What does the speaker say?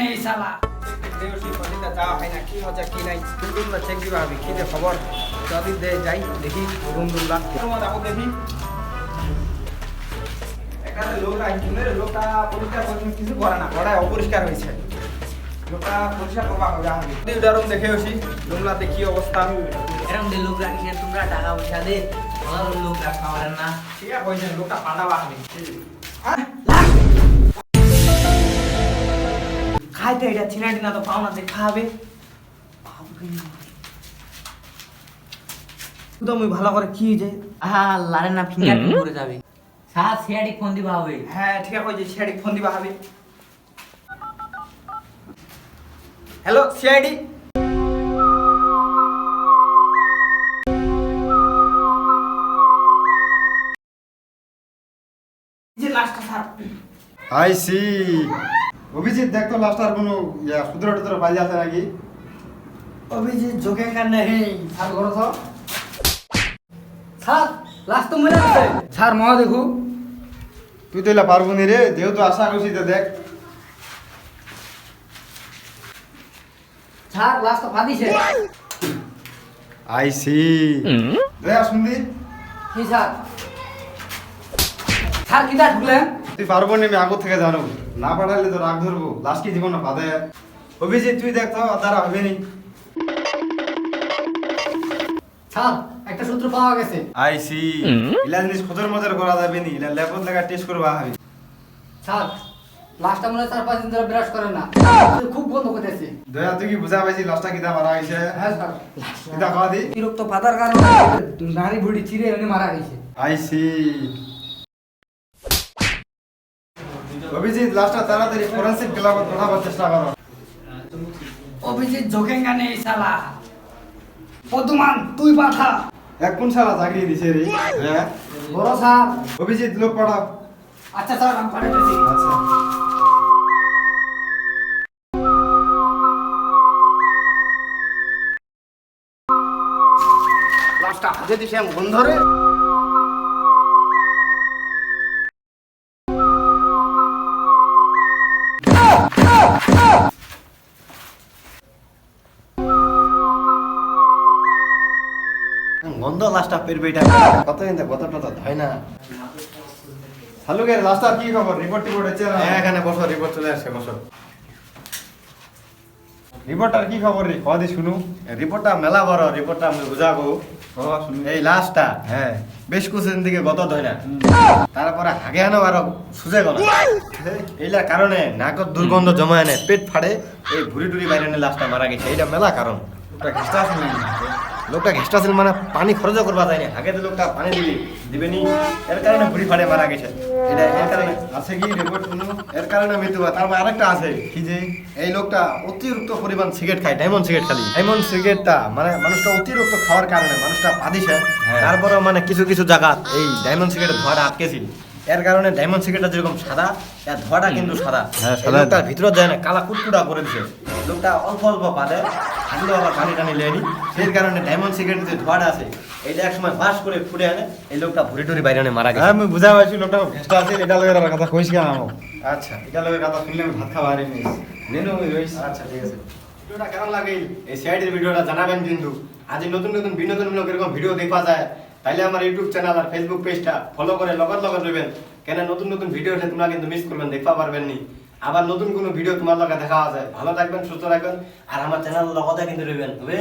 নেই শালা। কি হচ্ছে কি নাই। যে খবর? যাই দেখি দেখো দেখি। এখানে লোক লোকটা পরিষ্কার কিছু করে না ঘরে অপরিষ্কার হয়েছে। লোকটা পরিষ্কার করবা হবে হবে দেখে। আসি রুমলাতে কি অবস্থা? এরকম যে লোক রাখিস তোমরা টাকা পয়সা দে লোক রাখা না। ঠিক আছে লোকটা পাঠাবা হবে হ্যাঁ খাইতে এটা ছিনা টিনা তো পাও না যে খাবে তো ভালো করে কি যে হ্যাঁ লারে না ফিঙ্গার করে যাবে সাত সিআডি ফোন দিবা হবে হ্যাঁ ঠিক আছে সিআইডি ফোন দিবা হবে হ্যালো সিআইডি যে লাস্টটা স্যার আই সি অভিজিৎ দেখ তো লাস্ট আর কোনো সুদ্র টুদ্র পাই যাচ্ছে নাকি? অভিজিৎ ঝোঁকেঙ্গা নেই স্যার করো তো? সাত লাস্ট তো মরে গেছে। স্যার মহা দেখু। তুই তো এলা পারব নি রে যেহেতু আশা করছি তো দেখ। স্যার লাস্ট তো ফাদিছে আই সি দেখ শুনবি? কি স্যার? স্যার কিটা ঢুকলেন? তুই পারব নি আমি আগর থেকে জানো না পাঠালে তো রাগ ধরবো। লাস্ট কি জীবন বাদে অভিজিৎ তুই দেখ তো আর দ্বারা হবে নি। স্যার একটা সূত্র পাওয়া গেছে। I C. ইলা জিনিস খোঁজের মজার করা যাবে নি। ইলা ল্যাবত লাগা টেস্ট করবা হবে। স্যার লাস্টটা মনে হয় চার পাঁচ দিন ধরে বিরাজ করেন না। খুব বন্ধ করতেছে। দয়া তুই কি বুঝা পাইছি লাস্টটা কিতা মারা হইছে হ্যাঁ স্যার কিতা খাওয়া দি? বিরক্ত পাতার কারণে নারী বুড়ি চিরে এনে মারা গেছে। আই সি অভিজিৎ লাস্টটা তাড়াতাড়ি ফরেন্সিক ক্লাবত পাঠাবার চেষ্টা করো অভিজিৎ ঝোঁকেঙ্গা নেই শালা? পদ্মান তুই পাঠা। এক কোন শালা চাকরি দিছে রে? হ্যাঁ? বড় স্যার অভিজিৎ লোক পাঠাও। আচ্ছা স্যার আমি পাঠাতেছি আচ্ছা। লাস্টটা হাতে দিছে আমি বন্ধ রে গন্ধ লাস্টটা পেরবেটা কত কিন্তু কত টত হয় না। শালুকের লাস্টটা কি খবর? রিপোর্ট টিপোর্ট হচ্ছে হ্যাঁ, এখানে বসো রিপোর্ট চলে আসছে বসো। রিপোর্টটার কি খবর রে? কদি শুনু। রিপোর্টটা মেলা বড় রিপোর্টটা আমি বুঝাবো। এই লাস্টটা হ্যাঁ। বেশ কিছুদিন থেকে গত ধয় না। তারপরে হাগে আনো আরও সুজে গেল। এইটার কারণে নাকত দুর্গন্ধ জমা এনে পেট ফাড়ে। এই ভুড়ি টুরি বাইরে এনে লাস্টটা মারা গেছে। এইটা মেলা কারণ। ওটা শুনি লোকটা ঘেস্টা ছিল মানে পানি খরচ করবা যায় না? আগে তো লোকটা পানি দিবি দিবেনি এর কারণে ভুড়ি ফাড়ে মারা গেছে। এটা এর কারণে আছে কি রিপোর্ট শুনু? এর কারণে মৃত্যু হয় তারপর আরেকটা আছে কি যে এই লোকটা অতিরিক্ত পরিমাণ সিগারেট খায় ডায়মন্ড সিগারেট খালি। ডায়মন্ড সিগারেটটা মানে মানুষটা অতিরিক্ত খাওয়ার কারণে মানুষটা পাদিছে হ্যাঁ। তারপরে মানে কিছু কিছু জায়গা এই ডায়মন্ড সিগারেট ধোয়াটা আটকেছিল এর কারণে ডায়মন্ড সিগারেটটা যেরকম সাদা এর ধোয়াটা কিন্তু সাদা। হ্যাঁ, লোকটার ভিতরে যায় না কালা কুটকুটা করে দিছে। লোকটা অল্প অল্প পাদে থাকলেও আবার পানি টানি লেনি সেই কারণে ডায়মন্ড সিগারেট যে ধোয়াটা আছে এইটা এক সময় বাস করে ফুটে আনে। এই লোকটা ভুড়ি টুরি বাইরে আনে মারা গেছে। হ্যাঁ আমি বুঝা পাইছি লোকটা ঘেস্টা আছে এটা লগে কথা কইস কেন? আমো আচ্ছা। এটা লগে কথা শুনলে আমি ভাত খাওয়া হারি নিস নেনো আচ্ছা ঠিক আছে। ভিডিওটা কেমন লাগে? এই সাইডের ভিডিওটা জানাবেন কিন্তু। আজ নতুন নতুন বিনোদনমূলক এরকম ভিডিও দেখা যায়। তাইলে আমার ইউটিউব চ্যানেল আর ফেসবুক পেজটা ফলো করে লগত লগত রইবেন। কেন নতুন নতুন ভিডিও হলে তোমরা কিন্তু মিস করবেন দেখতে পারবেন নি আবার নতুন কোনো ভিডিও তোমার লগে দেখা যায়। ভালো থাকবেন, সুস্থ থাকবেন, আর আমার চ্যানেল লগতে কিন্তু রইবেন। তবে